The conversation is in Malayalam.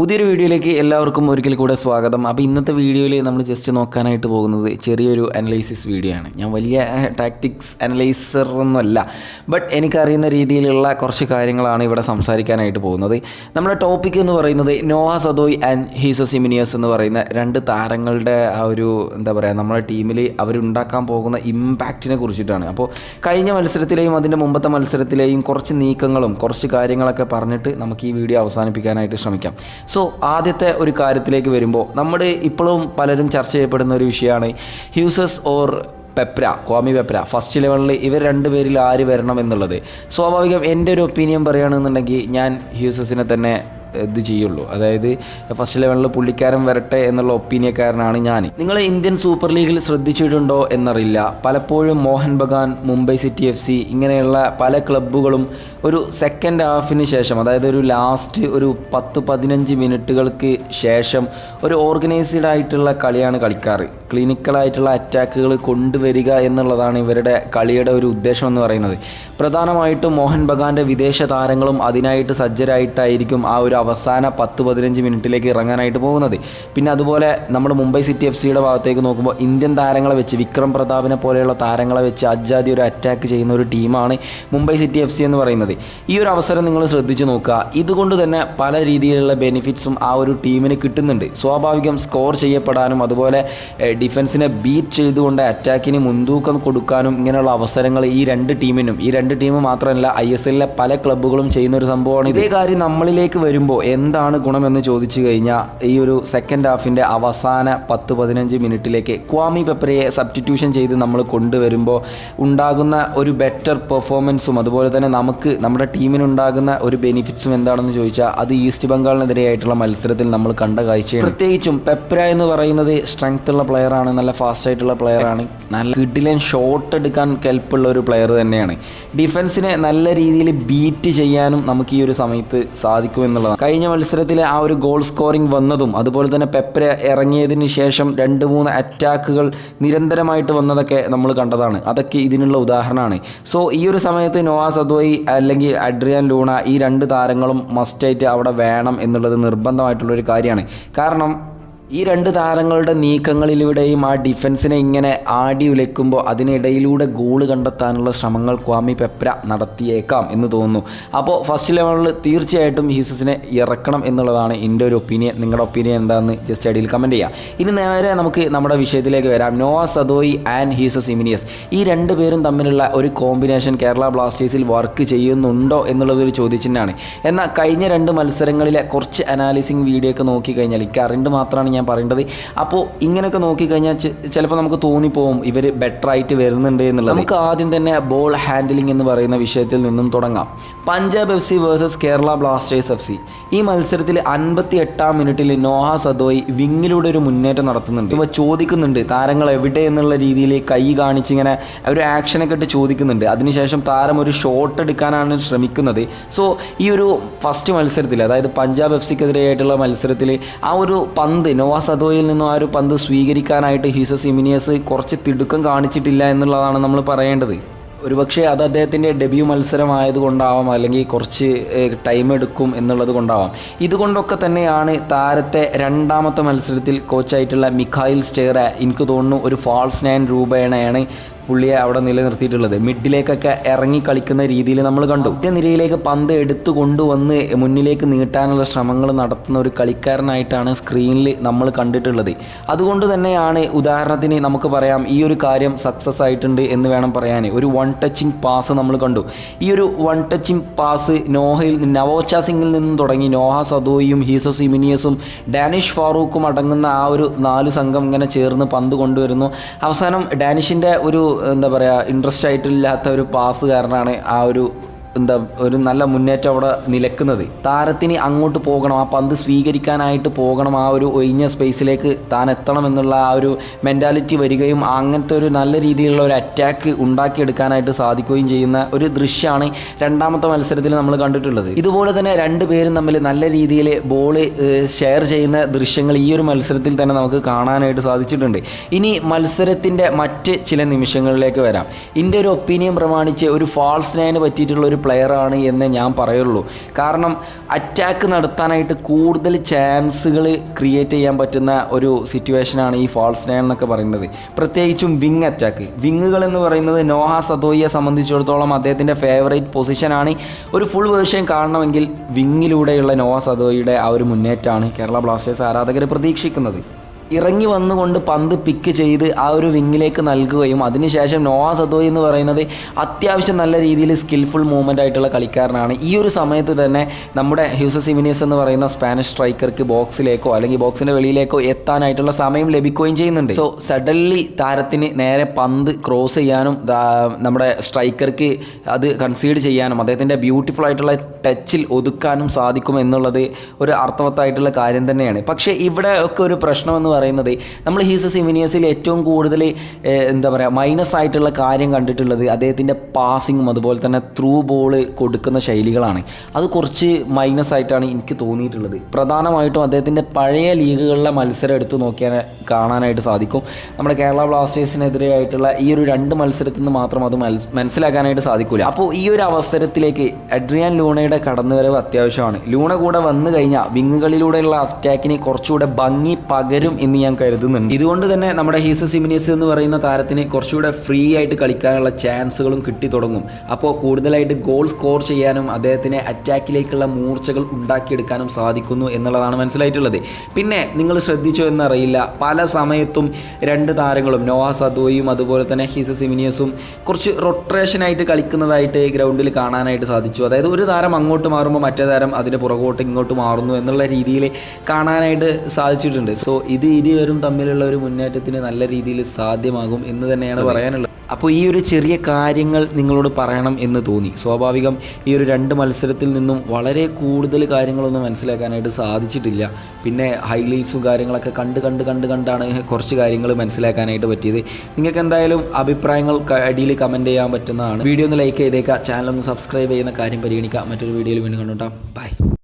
പുതിയൊരു വീഡിയോയിലേക്ക് എല്ലാവർക്കും ഒരിക്കൽ കൂടെ സ്വാഗതം. അപ്പോൾ ഇന്നത്തെ വീഡിയോയിൽ നമ്മൾ ജസ്റ്റ് നോക്കാനായിട്ട് പോകുന്നത് ചെറിയൊരു അനലൈസിസ് വീഡിയോ ആണ്. ഞാൻ വലിയ ടാക്ടിക്സ് അനലൈസർ ഒന്നുമല്ല ബട്ട് എനിക്കറിയുന്ന രീതിയിലുള്ള കുറച്ച് കാര്യങ്ങളാണ് ഇവിടെ സംസാരിക്കാനായിട്ട് പോകുന്നത്. നമ്മുടെ ടോപ്പിക് എന്ന് പറയുന്നത് നോവ സദോയ് ആൻഡ് ഹീസോ സിമിനിയസ് എന്ന് പറയുന്ന രണ്ട് താരങ്ങളുടെ ആ ഒരു എന്താ പറയുക നമ്മുടെ ടീമിൽ അവരുണ്ടാക്കാൻ പോകുന്ന ഇമ്പാക്റ്റിനെ കുറിച്ചിട്ടാണ്. അപ്പോൾ കഴിഞ്ഞ മത്സരത്തിലെയും അതിന്റെ മുമ്പത്തെ മത്സരത്തിലെയും കുറച്ച് നീക്കങ്ങളും കുറച്ച് കാര്യങ്ങളൊക്കെ പറഞ്ഞിട്ട് നമുക്ക് ഈ വീഡിയോ അവസാനിപ്പിക്കാനായിട്ട് ശ്രമിക്കാം. സോ ആദ്യത്തെ ഒരു കാര്യത്തിലേക്ക് വരുമ്പോൾ നമ്മുടെ ഇപ്പോഴും പലരും ചർച്ച ചെയ്യപ്പെടുന്ന ഒരു വിഷയമാണ് Jesus or Peprah Kwame Peprah. First ലെവലിൽ ഇവർ രണ്ടുപേരിൽ ആര് വരണം എന്നുള്ളത്. സ്വാഭാവികം എന്റെ ഒരു ഒപ്പീനിയൻ പറയുകയാണെന്നുണ്ടെങ്കിൽ ഞാൻ ഹ്യൂസസിനെ തന്നെ ഇത് ചെയ്യുള്ളൂ. അതായത് ഫസ്റ്റ് ലെവലിൽ പുള്ളിക്കാരൻ വരട്ടെ എന്നുള്ള ഒപ്പീനിയക്കാരനാണ് ഞാൻ നിങ്ങൾ ഇന്ത്യൻ സൂപ്പർ ലീഗിൽ ശ്രദ്ധിച്ചിട്ടുണ്ടോ എന്നറിയില്ല. പലപ്പോഴും Mohun Bagan Mumbai City F C ഇങ്ങനെയുള്ള പല ക്ലബ്ബുകളും ഒരു സെക്കൻഡ് ഹാഫിന് ശേഷം അതായത് ഒരു ലാസ്റ്റ് ഒരു പത്ത് പതിനഞ്ച് മിനിറ്റുകൾക്ക് ശേഷം ഒരു ഓർഗനൈസ്ഡ് ആയിട്ടുള്ള കളിയാണ് കളിക്കാറ്. ക്ലിനിക്കലായിട്ടുള്ള അറ്റാക്കുകൾ കൊണ്ടുവരിക എന്നുള്ളതാണ് ഇവരുടെ കളിയുടെ ഒരു ഉദ്ദേശം എന്ന് പറയുന്നത്. പ്രധാനമായിട്ടും മോഹൻ ബഗാന്റെ വിദേശ താരങ്ങളും അതിനായിട്ട് സജ്ജരായിട്ടായിരിക്കും ആ ഒരു അവസാന പത്ത് പതിനഞ്ച് മിനിറ്റിലേക്ക് ഇറങ്ങാനായിട്ട് പോകുന്നത്. പിന്നെ അതുപോലെ നമ്മൾ മുംബൈ സിറ്റി എഫ് സിയുടെ ഭാഗത്തേക്ക് നോക്കുമ്പോൾ ഇന്ത്യൻ താരങ്ങളെ വെച്ച് വിക്രം പ്രതാപിനെ പോലെയുള്ള താരങ്ങളെ വെച്ച് അജാതി ഒരു അറ്റാക്ക് ചെയ്യുന്ന ഒരു ടീമാണ് മുംബൈ സിറ്റി എഫ് സി എന്ന് പറയുന്നത്. ഈ ഒരു അവസരം നിങ്ങൾ ശ്രദ്ധിച്ചു നോക്കുക. ഇതുകൊണ്ട് തന്നെ പല രീതിയിലുള്ള ബെനിഫിറ്റ്സും ആ ഒരു ടീമിന് കിട്ടുന്നുണ്ട്. സ്വാഭാവികം സ്കോർ ചെയ്യപ്പെടാനും അതുപോലെ ഡിഫൻസിനെ ബീറ്റ് ചെയ്തുകൊണ്ട് അറ്റാക്കിന് മുൻതൂക്കം കൊടുക്കാനും ഇങ്ങനെയുള്ള അവസരങ്ങൾ ഈ രണ്ട് ടീമിനും ഈ രണ്ട് ടീം മാത്രമല്ല ഐ എസ് എല്ലിലെ പല ക്ലബ്ബുകളും ചെയ്യുന്ന ഒരു സംഭവമാണ് ഇതേ കാര്യം നമ്മളിലേക്ക് വരുമ്പോൾ എന്താണ് ഗുണമെന്ന് ചോദിച്ചു കഴിഞ്ഞാൽ ഈ ഒരു സെക്കൻഡ് ഹാഫിന്റെ അവസാന പത്ത് പതിനഞ്ച് മിനിറ്റിലേക്ക് ക്വാമി പെപ്പറയെ സബ്സ്റ്റിറ്റ്യൂഷൻ ചെയ്ത് നമ്മൾ കൊണ്ടുവരുമ്പോൾ ഉണ്ടാകുന്ന ഒരു ബെറ്റർ പെർഫോമൻസും അതുപോലെ തന്നെ നമുക്ക് നമ്മുടെ ടീമിനുണ്ടാകുന്ന ഒരു ബെനിഫിറ്റ്സും എന്താണെന്ന് ചോദിച്ചാൽ അത് ഈസ്റ്റ് ബംഗാളിനെതിരെയായിട്ടുള്ള മത്സരത്തിൽ നമ്മൾ കണ്ട കാഴ്ചയാണ്. പ്രത്യേകിച്ചും പെപ്ര എന്ന് പറയുന്നത് സ്ട്രെങ്ത് ഉള്ള പ്ലെയറാണ് നല്ല ഫാസ്റ്റ് ആയിട്ടുള്ള പ്ലെയറാണ് നല്ല കിഡിലൻ ഷോട്ട് എടുക്കാൻ കെൽപ്പുള്ള ഒരു പ്ലെയർ തന്നെയാണ്. ഡിഫൻസിനെ നല്ല രീതിയിൽ ബീറ്റ് ചെയ്യാനും നമുക്ക് ഈ ഒരു സമയത്ത് സാധിക്കും എന്നുള്ളതാണ്. കഴിഞ്ഞ മത്സരത്തിലെ ആ ഒരു ഗോൾ സ്കോറിംഗ് വന്നതും അതുപോലെ തന്നെ പെപ്പര ഇറങ്ങിയതിന് ശേഷം രണ്ട് മൂന്ന് അറ്റാക്കുകൾ നിരന്തരമായിട്ട് വന്നതൊക്കെ നമ്മൾ കണ്ടതാണ്. അതൊക്കെ ഇതിനുള്ള ഉദാഹരണമാണ്. സോ ഈ ഒരു സമയത്ത് നോവാസ് അദ്വൈ അല്ലെങ്കിൽ അഡ്രിയൻ ലൂണ ഈ രണ്ട് താരങ്ങളും മസ്റ്റായിട്ട് അവിടെ വേണം എന്നുള്ളത് നിർബന്ധമായിട്ടുള്ളൊരു കാര്യമാണ്. കാരണം ഈ രണ്ട് താരങ്ങളുടെ നീക്കങ്ങളിലൂടെയും ആ ഡിഫൻസിനെ ഇങ്ങനെ ആടി ഉലയ്ക്കുമ്പോൾ അതിനിടയിലൂടെ ഗോൾ കണ്ടെത്താനുള്ള ശ്രമങ്ങൾ ക്വാമി പെപ്ര നടത്തിയേക്കാം എന്ന് തോന്നുന്നു. അപ്പോൾ ഫസ്റ്റ് ലെവലിൽ തീർച്ചയായിട്ടും ഹീസസിനെ ഇറക്കണം എന്നുള്ളതാണ് എന്റെ ഒരു ഒപ്പീനിയൻ നിങ്ങളുടെ ഒപ്പീനിയൻ എന്താണെന്ന് ജസ്റ്റ് അടിയിൽ കമന്റ് ചെയ്യാം. ഇനി നേരെ നമുക്ക് നമ്മുടെ വിഷയത്തിലേക്ക് വരാം. Noah Sadaoui and Jesus Jimenez. ഈ രണ്ട് പേരും തമ്മിലുള്ള ഒരു കോമ്പിനേഷൻ കേരള ബ്ലാസ്റ്റേഴ്സിൽ വർക്ക് ചെയ്യുന്നുണ്ടോ എന്നുള്ളതൊരു ചോദ്യചിഹ്നമാണ് എന്നാൽ കഴിഞ്ഞ രണ്ട് മത്സരങ്ങളിലെ കുറച്ച് അനാലിസിങ് വീഡിയോ ഒക്കെ നോക്കിക്കഴിഞ്ഞാൽ അറിയേണ്ടത് മാത്രമാണ് പറയേണ്ടത്. അപ്പോൾ ഇങ്ങനെയൊക്കെ നോക്കിക്കഴിഞ്ഞാൽ ചിലപ്പോൾ നമുക്ക് തോന്നിപ്പോവും ഇവർ ബെറ്റർ ആയിട്ട് വരുന്നുണ്ട് എന്നുള്ളത്. നമുക്ക് ആദ്യം തന്നെ ബോൾ ഹാൻഡിലിംഗ് എന്ന് പറയുന്ന വിഷയത്തിൽ നിന്നും തുടങ്ങാം. Punjab F C versus Kerala Blasters F C ഈ മത്സരത്തിൽ അൻപത്തി എട്ടാം മിനിറ്റിൽ നോഹ സദോയ് വിങ്ങിലൂടെ ഒരു മുന്നേറ്റം നടത്തുന്നുണ്ട്. ഇവ ചോദിക്കുന്നുണ്ട് താരങ്ങൾ എവിടെ എന്നുള്ള രീതിയിൽ കൈ കാണിച്ചിങ്ങനെ ഒരു ആക്ഷനൊക്കെ ഇട്ട് ചോദിക്കുന്നുണ്ട്. അതിനുശേഷം താരം ഒരു ഷോട്ട് എടുക്കാനാണ് ശ്രമിക്കുന്നത്. സോ ഈ ഒരു ഫസ്റ്റ് മത്സരത്തിൽ അതായത് പഞ്ചാബ് എഫ് സിക്കെതിരെയായിട്ടുള്ള മത്സരത്തിൽ ആ ഒരു പന്ത് നോവ അതോയിൽ നിന്നും ആ ഒരു പന്ത് സ്വീകരിക്കാനായിട്ട് ഹീസസ് ഇമിനിയസ് കുറച്ച് തിടുക്കം കാണിച്ചിട്ടില്ല എന്നുള്ളതാണ് നമ്മൾ പറയേണ്ടത്. ഒരുപക്ഷെ അത് അദ്ദേഹത്തിന്റെ ഡെബ്യൂ മത്സരമായതുകൊണ്ടാവാം അല്ലെങ്കിൽ കുറച്ച് ടൈം എടുക്കും എന്നുള്ളത് കൊണ്ടാവാം ഇതുകൊണ്ടൊക്കെ തന്നെയാണ് താരത്തെ രണ്ടാമത്തെ മത്സരത്തിൽ കോച്ചായിട്ടുള്ള മിഖായിൽ സ്റ്റേറ എനിക്ക് തോന്നുന്നു ഒരു ഫാൾസ് നയൻ രൂപേണയാണ് പുള്ളിയെ അവിടെ നിലനിർത്തിയിട്ടുള്ളത്. മിഡിലേക്കൊക്കെ ഇറങ്ങി കളിക്കുന്ന രീതിയിൽ നമ്മൾ കണ്ടു. നിരയിലേക്ക് പന്ത് എടുത്തു കൊണ്ടുവന്ന് മുന്നിലേക്ക് നീട്ടാനുള്ള ശ്രമങ്ങൾ നടത്തുന്ന ഒരു കളിക്കാരനായിട്ടാണ് സ്ക്രീനിൽ നമ്മൾ കണ്ടിട്ടുള്ളത്. അതുകൊണ്ട് തന്നെയാണ് ഉദാഹരണത്തിന് നമുക്ക് പറയാം ഈ ഒരു കാര്യം സക്സസ് ആയിട്ടുണ്ട് എന്ന് വേണം പറയാൻ. ഒരു വൺ ടച്ചിങ് പാസ് നമ്മൾ കണ്ടു. ഈ ഒരു വൺ ടച്ചിങ് പാസ് നോഹയിൽ നവോച്ച സിംഗിൽ നിന്നും തുടങ്ങി. നോഹ സദോയും ഹീസോ ഇമിനിയസും ഡാനിഷ് ഫാറൂഖും അടങ്ങുന്ന ആ ഒരു നാല് സംഘം ഇങ്ങനെ ചേർന്ന് പന്ത് കൊണ്ടുവരുന്നു. അവസാനം ഡാനിഷിന്റെ ഒരു എന്താ പറയുക ഇൻട്രസ്റ്റ് ആയിട്ടില്ലാത്ത ഒരു പാസ് കാരണമാണ് ആ ഒരു എന്താ ഒരു നല്ല മുന്നേറ്റം അവിടെ നിലക്കുന്നത്. താരത്തിന് അങ്ങോട്ട് പോകണം ആ പന്ത് സ്വീകരിക്കാനായിട്ട് പോകണം ആ ഒരു ഒഴിഞ്ഞ സ്പേസിലേക്ക് താൻ എത്തണം എന്നുള്ള ആ ഒരു മെന്റാലിറ്റി വരികയും അങ്ങനത്തെ ഒരു നല്ല രീതിയിലുള്ള ഒരു അറ്റാക്ക് ഉണ്ടാക്കിയെടുക്കാനായിട്ട് സാധിക്കുകയും ചെയ്യുന്ന ഒരു ദൃശ്യമാണ് രണ്ടാമത്തെ മത്സരത്തിൽ നമ്മൾ കണ്ടിട്ടുള്ളത്. ഇതുപോലെ തന്നെ രണ്ട് പേരും തമ്മിൽ നല്ല രീതിയിൽ ബോൾ ഷെയർ ചെയ്യുന്ന ദൃശ്യങ്ങൾ ഈ ഒരു മത്സരത്തിൽ തന്നെ നമുക്ക് കാണാനായിട്ട് സാധിച്ചിട്ടുണ്ട്. ഇനി മത്സരത്തിന്റെ മറ്റ് ചില നിമിഷങ്ങളിലേക്ക് വരാം. എന്റെ ഒരു ഒപ്പീനിയൻ പ്രമാണിച്ച് ഒരു ഫാൾസ് നയന് പറ്റിയിട്ടുള്ള ഒരു പ്ലെയറാണ് എന്ന് ഞാൻ പറയുള്ളൂ. കാരണം അറ്റാക്ക് നടത്താനായിട്ട് കൂടുതൽ ചാൻസുകൾ ക്രിയേറ്റ് ചെയ്യാൻ പറ്റുന്ന ഒരു സിറ്റുവേഷനാണ് ഈ ഫാൾസ് നയൻ എന്നൊക്കെ പറയുന്നത്. പ്രത്യേകിച്ചും വിങ് അറ്റാക്ക് വിങ്ങുകൾ എന്ന് പറയുന്നത് നോഹ സദോയിയെ സംബന്ധിച്ചിടത്തോളം അദ്ദേഹത്തിന്റെ ഫേവറേറ്റ് പൊസിഷനാണ് ഒരു ഫുൾ വേർഷൻ കാണണമെങ്കിൽ വിങ്ങിലൂടെയുള്ള നോഹ സദോയിയുടെ ആ ഒരു മുന്നേറ്റമാണ് കേരള ബ്ലാസ്റ്റേഴ്സ് ആരാധകർ പ്രതീക്ഷിക്കുന്നത്. ഇറങ്ങി വന്നുകൊണ്ട് പന്ത് പിക്ക് ചെയ്ത് ആ ഒരു വിങ്ങിലേക്ക് നൽകുകയും അതിനുശേഷം നോവാ സദോയ് എന്ന് പറയുന്നത് അത്യാവശ്യം നല്ല രീതിയിൽ സ്കിൽഫുൾ മൂവ്മെന്റ് ആയിട്ടുള്ള കളിക്കാരനാണ്. ഈ ഒരു സമയത്ത് തന്നെ നമ്മുടെ ഹ്യൂസസ് സിമിനിയസ് എന്ന് പറയുന്ന സ്പാനിഷ് സ്ട്രൈക്കർക്ക് ബോക്സിലേക്കോ അല്ലെങ്കിൽ ബോക്സിന്റെ വെളിയിലേക്കോ എത്താനായിട്ടുള്ള സമയം ലഭിക്കുകയും ചെയ്യുന്നുണ്ട്. സോ സഡൻലി താരത്തിന് നേരെ പന്ത് ക്രോസ് ചെയ്യാനും നമ്മുടെ സ്ട്രൈക്കർക്ക് അത് കൺസീഡ് ചെയ്യാനും അദ്ദേഹത്തിന്റെ ബ്യൂട്ടിഫുൾ ആയിട്ടുള്ള ടച്ചിൽ ഒതുക്കാനും സാധിക്കും എന്നുള്ളത് ഒരു അർത്ഥവത്തായിട്ടുള്ള കാര്യം തന്നെയാണ്. പക്ഷേ ഇവിടെ ഒക്കെ ഒരു പ്രശ്നം എന്ന് പറയുന്നത്. നമ്മൾ ഹീസസ് ഇമിനിയസിൽ ഏറ്റവും കൂടുതൽ എന്താ പറയുക മൈനസ് ആയിട്ടുള്ള കാര്യം കണ്ടിട്ടുള്ളത് അദ്ദേഹത്തിന്റെ പാസിങ്ങും അതുപോലെ തന്നെ ത്രൂ ബോൾ കൊടുക്കുന്ന ശൈലികളാണ്. അത് കുറച്ച് മൈനസ് ആയിട്ടാണ് എനിക്ക് തോന്നിയിട്ടുള്ളത്. പ്രധാനമായിട്ടും അദ്ദേഹത്തിന്റെ പഴയ ലീഗുകളിലെ മത്സരം എടുത്തു നോക്കിയാൽ കാണാനായിട്ട് സാധിക്കും. നമ്മുടെ കേരള ബ്ലാസ്റ്റേഴ്സിനെതിരെയായിട്ടുള്ള ഈ ഒരു രണ്ട് മത്സരത്തിൽ നിന്ന് മാത്രം അത് മനസ്സിലാക്കാനായിട്ട് സാധിക്കില്ല അപ്പോൾ ഈ ഒരു അവസരത്തിലേക്ക് അഡ്രിയാൻ ലൂണയുടെ കടന്നുവരവ് അത്യാവശ്യമാണ്. ലൂണ കൂടെ വന്നു കഴിഞ്ഞാൽ വിങ്ങുകളിലൂടെയുള്ള അറ്റാക്കിനെ കുറച്ചുകൂടെ ഭംഗി പകരും എന്ന് ഞാൻ കരുതുന്നുണ്ട്. ഇതുകൊണ്ട് തന്നെ നമ്മുടെ ഹീസ സിമിനിയസ് എന്ന് പറയുന്ന താരത്തിന് കുറച്ചുകൂടെ ഫ്രീ ആയിട്ട് കളിക്കാനുള്ള ചാൻസുകളും കിട്ടി തുടങ്ങും. അപ്പോൾ കൂടുതലായിട്ട് ഗോൾ സ്കോർ ചെയ്യാനും അദ്ദേഹത്തിന് അറ്റാക്കിലേക്കുള്ള മൂർച്ചകൾ ഉണ്ടാക്കിയെടുക്കാനും സാധിക്കുന്നു എന്നുള്ളതാണ് മനസ്സിലായിട്ടുള്ളത്. പിന്നെ നിങ്ങൾ ശ്രദ്ധിച്ചോ എന്നറിയില്ല പല സമയത്തും രണ്ട് താരങ്ങളും നോവ സദോയും അതുപോലെ തന്നെ ഹീസ സിമിനിയസും കുറച്ച് റൊട്ടേഷനായിട്ട് കളിക്കുന്നതായിട്ട് ഗ്രൗണ്ടിൽ കാണാനായിട്ട് സാധിച്ചു. അതായത് ഒരു താരം അങ്ങോട്ട് മാറുമ്പോൾ മറ്റേ താരം അതിന്റെ പുറകോട്ട് ഇങ്ങോട്ട് മാറുന്നു എന്നുള്ള രീതിയിൽ കാണാനായിട്ട് സാധിച്ചിട്ടുണ്ട്. സോ ഇത് ഇരുവരും തമ്മിലുള്ള ഒരു മുന്നേറ്റത്തിന് നല്ല രീതിയിൽ സാധ്യമാകും എന്ന് തന്നെയാണ് പറയാനുള്ളത്. അപ്പോൾ ഈ ഒരു ചെറിയ കാര്യങ്ങൾ നിങ്ങളോട് പറയണം എന്ന് തോന്നി. സ്വാഭാവികം ഈ ഒരു രണ്ട് മത്സരത്തിൽ നിന്നും വളരെ കൂടുതൽ കാര്യങ്ങളൊന്നും മനസ്സിലാക്കാനായിട്ട് സാധിച്ചിട്ടില്ല. പിന്നെ ഹൈലൈറ്റ്സും കാര്യങ്ങളൊക്കെ കണ്ട് കണ്ട് കണ്ട് കണ്ടാണ് കുറച്ച് കാര്യങ്ങൾ മനസ്സിലാക്കാനായിട്ട് പറ്റിയത്. നിങ്ങൾക്ക് എന്തായാലും അഭിപ്രായങ്ങൾ അടിയിൽ കമന്റ് ചെയ്യാൻ പറ്റുന്നതാണ്. വീഡിയോ ഒന്ന് ലൈക്ക് ചെയ്തേക്കുക ചാനൽ ഒന്ന് സബ്സ്ക്രൈബ് ചെയ്യുന്ന കാര്യം പരിഗണിക്കുക മറ്റൊരു വീഡിയോയിൽ വീണ്ടും കണ്ടുകൊണ്ടാം ബൈ